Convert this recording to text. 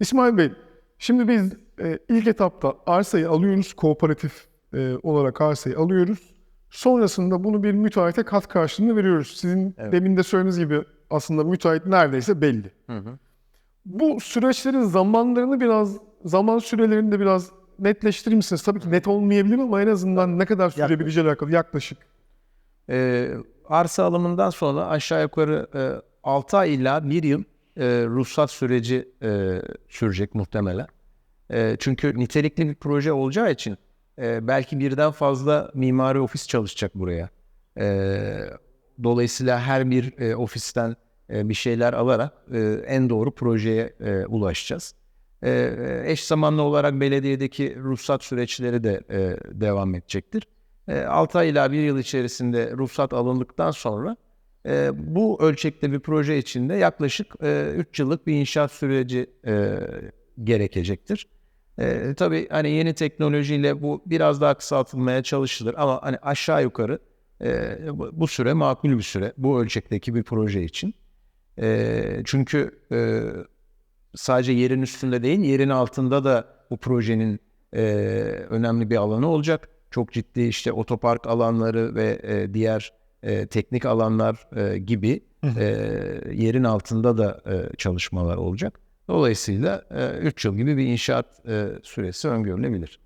İsmail Bey, şimdi biz e, ilk etapta arsayı alıyoruz, kooperatif e, olarak arsayı alıyoruz. Sonrasında bunu bir müteahhite kat karşılığında veriyoruz. Sizin Evet. demin de söylediğiniz gibi aslında müteahhit neredeyse belli. Bu süreçlerin zamanlarını biraz, zaman sürelerini de biraz netleştirir misiniz? Tabii ki net olmayabilir ama en azından ne kadar sürebileceği alakalı yaklaşık. Ee, arsa alımından sonra aşağı yukarı e, 6 ay ila 1 yıl e, ruhsat süreci e, sürecek muhtemelen. E, çünkü nitelikli bir proje olacağı için e, belki birden fazla mimari ofis çalışacak buraya. E, dolayısıyla her bir e, ofisten e, bir şeyler alarak e, en doğru projeye e, ulaşacağız. E, eş zamanlı olarak belediyedeki ruhsat süreçleri de e, devam edecektir. 6 ay ila 1 yıl içerisinde ruhsat alındıktan sonra e, bu ölçekte bir proje içinde yaklaşık 3 yıllık bir inşaat süreci e, gerekecektir. E, tabii hani yeni teknolojiyle bu biraz daha kısaltılmaya çalışılır ama hani aşağı yukarı e, bu süre makul bir süre bu ölçekteki bir proje için. E, çünkü e, sadece yerin üstünde değil yerin altında da bu projenin e, önemli bir alanı olacak. Çok ciddi işte otopark alanları ve e, diğer e, teknik alanlar e, gibi e, yerin altında da e, çalışmalar olacak. Dolayısıyla 3 yıl gibi bir inşaat e, süresi öngörülebilir.